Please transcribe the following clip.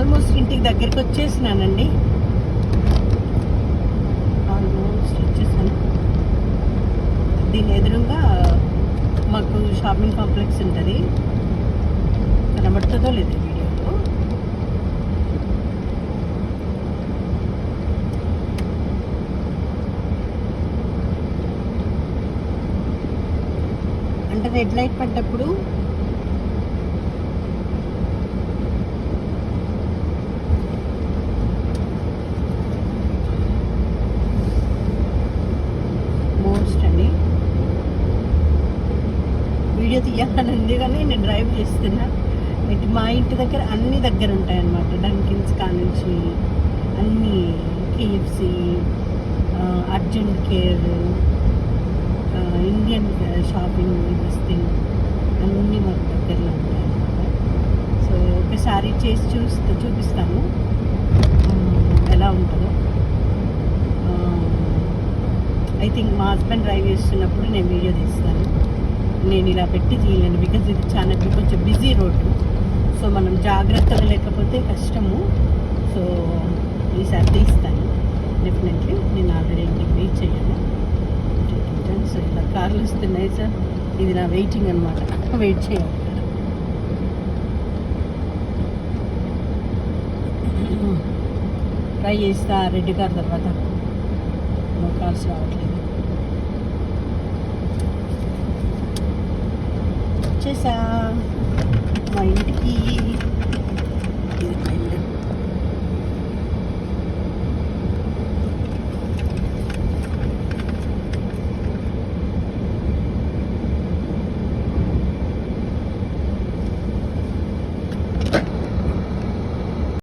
Almost ఇంటికి దగ్గరికి వచ్చేసినానండి. Almost వచ్చేసాను. దీని ఎదురుగా మాకు షాపింగ్ కాంప్లెక్స్ ఉంటుంది. కనబడుతుందో లేదు వీడియోలో. అంటే రెడ్ లైట్ పడ్డప్పుడు వీడియో తీయాలని ఉంది కానీ నేను డ్రైవ్ చేస్తున్నా. ఇటు మా ఇంటి దగ్గర అన్ని దగ్గర ఉంటాయి అన్నమాట డంకిన్స్ కానుంచి అన్ని KFC urgent care Indian shopping thing అన్నీ మాకు దగ్గరలో ఉంటాయి సో ఒకసారి చేసి చూస్తే చూపిస్తాను. ఎలా ఉంటుందో. ఐ థింక్ మా హస్బెండ్ డ్రైవ్ చేస్తున్నప్పుడు నేను వీడియో తీస్తాను. నేను ఇలా పెట్టి తీయలేను బికాజ్ ఇది చాలా కొంచెం బిజీ రోడ్డు. సో మనం జాగ్రత్తగా లేకపోతే కష్టము. సో ఈసారి తీస్తాను. డెఫినెట్లీ నేను ఆల్రెడీ ఇంటికి వెయిట్ చేయను సో ఇలా కార్లు వస్తున్నాయి సార్. ఇది నా వెయిటింగ్ అనమాట వెయిట్ చేయాలి. Hmm. ట్రై చేస్తా రెడ్డి కార్ తర్వాత. నో రావట్లేదు. రావట్లేదు వచ్చేసా